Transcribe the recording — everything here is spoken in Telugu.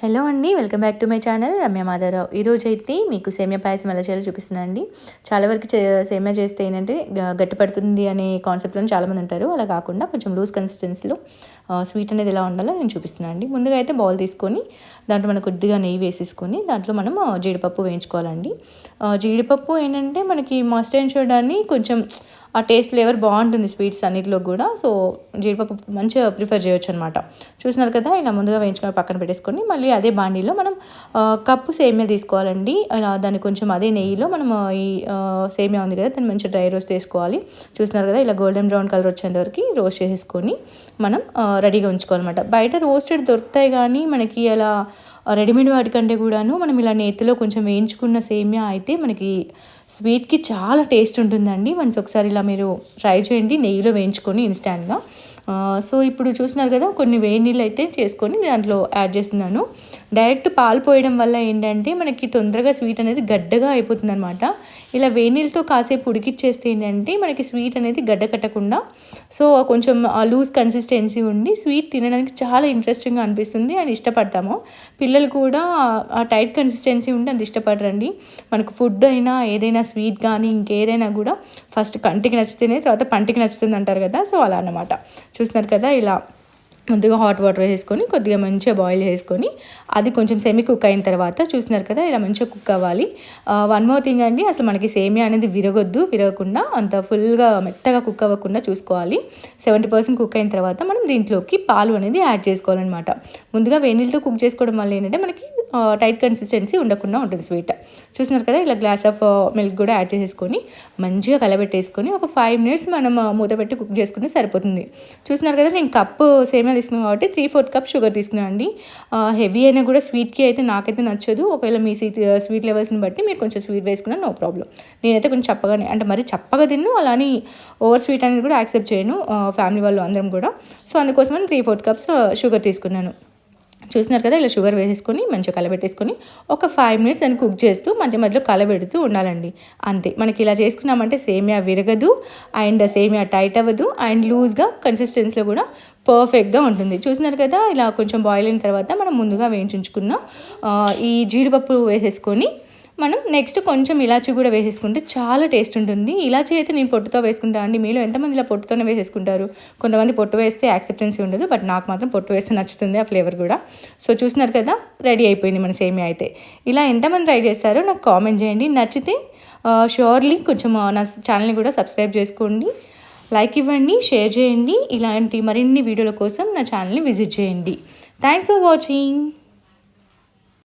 హలో అండి welcome back to my channel Ramya Madhavarao. ఈరోజు అయితే మీకు సేమ్య పాయసం ఎలా చేయాలో చూపిస్తున్నాను అండి. చాలా వరకు సేమ్యా చేస్తే ఏంటంటే గట్టి పడుతుంది అనే కాన్సెప్ట్లో చాలామంది ఉంటారు. అలా కాకుండా కొంచెం లూజ్ కన్సిస్టెన్సీలో స్వీట్ అనేది ఎలా ఉండాలో నేను చూపిస్తున్నాను అండి. ముందుగా అయితే బౌల్ తీసుకొని దాంట్లో మనం కొద్దిగా నెయ్యి వేసేసుకొని దాంట్లో మనం జీడిపప్పు వేయించుకోవాలండి. జీడిపప్పు ఏంటంటే మనకి మస్టర్డ్ చూడడాన్ని కొంచెం ఆ టేస్ట్ ఫ్లేవర్ బాగుంటుంది స్వీట్స్ అన్నిటిలో కూడా. సో జీడిపప్పు మంచిగా ప్రిఫర్ చేయొచ్చు అనమాట చూసినారు కదా ఇలా ముందుగా వేయించుకొని పక్కన పెట్టేసుకొని మళ్ళీ అదే బాండీలో మనం కప్పు సేమియా తీసుకోవాలండి. దాన్ని కొంచెం అదే నెయ్యిలో మనం ఈ సేమియా ఉంది కదా దాన్ని మంచిగా డ్రై రోస్ట్ చేసుకోవాలి. చూసినారు కదా ఇలా గోల్డెన్ బ్రౌన్ కలర్ వచ్చేంత వరకు రోస్ట్ చేసేసుకొని మనం రెడీగా ఉంచుకోవాలన్నమాట. బయట రోస్టెడ్ దొరుకుతాయి కానీ మనకి అలా రెడీమేడ్ వాటికంటే కూడాను మనం ఇలా నేతిలో కొంచెం వేయించుకున్న సేమియా అయితే మనకి స్వీట్కి చాలా టేస్ట్ ఉంటుందండి. మంచి ఒకసారి ఇలా మీరు ట్రై చేయండి. నెయ్యిలో వేయించుకొని ఇన్స్టాంట్గా. సో ఇప్పుడు చూసినారు కదా కొన్ని వేడి నీళ్ళు అయితే చేసుకొని దాంట్లో యాడ్ చేస్తున్నాను. డైరెక్ట్ పాలు పోయడం వల్ల ఏంటంటే మనకి తొందరగా స్వీట్ అనేది గడ్డగా అయిపోతుంది అనమాట ఇలా వేడి నీళ్ళతో కాసేపు ఉడికిచ్చేస్తే ఏంటంటే మనకి స్వీట్ అనేది గడ్డ కట్టకుండా సో కొంచెం లూజ్ కన్సిస్టెన్సీ ఉండి స్వీట్ తినడానికి చాలా ఇంట్రెస్టింగ్గా అనిపిస్తుంది అండ్ ఇష్టపడతాము. పిల్లలు కూడా ఆ టైట్ కన్సిస్టెన్సీ ఉంటే అంత ఇష్టపడరండి. మనకు ఫుడ్ అయినా ఏదైనా స్వీట్ కానీ ఇంకేదైనా కూడా ఫస్ట్ కంటికి నచ్చితేనే తర్వాత పంటికి నచ్చుతుంది అంటారు కదా సో అలా అనమాట చూస్తున్నారు కదా ఇలా ముందుగా హాట్ వాటర్ వేసుకొని కొద్దిగా మంచిగా బాయిల్ చేసుకొని అది కొంచెం సెమీ కుక్ అయిన తర్వాత చూస్తున్నారు కదా ఇలా మంచిగా కుక్ అవ్వాలి. వన్ మోర్ థింగ్ అండి అసలు మనకి సేమియా అనేది విరగొద్దు విరగకుండా అంత ఫుల్గా మెత్తగా కుక్ అవ్వకుండా చూసుకోవాలి. సెవెంటీ పర్సెంట్ కుక్ అయిన తర్వాత మనం దీంట్లోకి పాలు అనేది యాడ్ చేసుకోవాలన్నమాట. ముందుగా వేణీలతో కుక్ చేసుకోవడం వల్ల ఏంటంటే మనకి టైట్ కన్సిస్టెన్సీ ఉండకుండా ఉంటుంది స్వీట్ చూసినారు కదా ఇలా గ్లాస్ ఆఫ్ మిల్క్ కూడా యాడ్ చేసేసుకొని మంచిగా కలబెట్టేసుకొని ఒక ఫైవ్ మినిట్స్ మనం uh, మూత పెట్టి కుక్ చేసుకుంటే సరిపోతుంది. చూసినారు కదా నేను కప్పు సేమియా తీసుకున్నాను కాబట్టి త్రీ ఫోర్త్ కప్ షుగర్ తీసుకున్నాను అండి. హెవీ అయినా కూడా స్వీట్కి అయితే నాకైతే నచ్చదు. ఒకవేళ మీ స్వీట్ స్వీట్ లెవెల్స్ని బట్టి మీరు కొంచెం స్వీట్ వేసుకున్నా నో ప్రాబ్లం నేనైతే కొంచెం చప్పగానే అంటే మరి చప్పగా తిన్ను అలానే ఓవర్ స్వీట్ అనేది కూడా యాక్సెప్ట్ చేయను ఫ్యామిలీ వాళ్ళు అందరం కూడా. సో అందుకోసమని త్రీ ఫోర్త్ కప్స్ షుగర్ తీసుకున్నాను. చూసినారు కదా ఇలా షుగర్ వేసేసుకొని మంచిగా కలబెట్టేసుకొని ఒక ఫైవ్ మినిట్స్ దాన్ని కుక్ చేస్తూ మధ్య మధ్యలో కలబెడుతూ ఉండాలండి. అంతే. మనకి ఇలా చేసుకున్నామంటే సేమియా విరగదు అండ్ సేమియా టైట్ అవ్వదు అండ్ లూజ్గా కన్సిస్టెన్సీలో కూడా పర్ఫెక్ట్గా ఉంటుంది. చూసినారు కదా ఇలా కొంచెం బాయిల్ అయిన తర్వాత మనం ముందుగా వేయించుకున్న ఈ జీడిపప్పు వేసేసుకొని మనం నెక్స్ట్ కొంచెం ఇలాచి కూడా వేసేసుకుంటే చాలా టేస్ట్ ఉంటుంది. ఇలాచి అయితే నేను పొట్టుతో వేసుకుంటాను అండి. మీలో ఎంతమంది ఇలా పొట్టుతోనే వేసేసుకుంటారు? కొంతమంది పొట్టు వేస్తే యాక్సెప్టెన్సీ ఉండదు. బట్ నాకు మాత్రం పొట్టు వేస్తే నచ్చుతుంది ఆ ఫ్లేవర్ కూడా. సో చూసినారు కదా రెడీ అయిపోయింది మన సేమియా అయితే. ఇలా ఎంతమంది ట్రై చేస్తారో నాకు కామెంట్ చేయండి. నచ్చితే షూర్లీ కొంచెం నా ఛానల్ని కూడా సబ్స్క్రైబ్ చేసుకోండి. లైక్ ఇవ్వండి షేర్ చేయండి. ఇలాంటి మరిన్ని వీడియోల కోసం నా ఛానల్ని విజిట్ చేయండి. Thanks for watching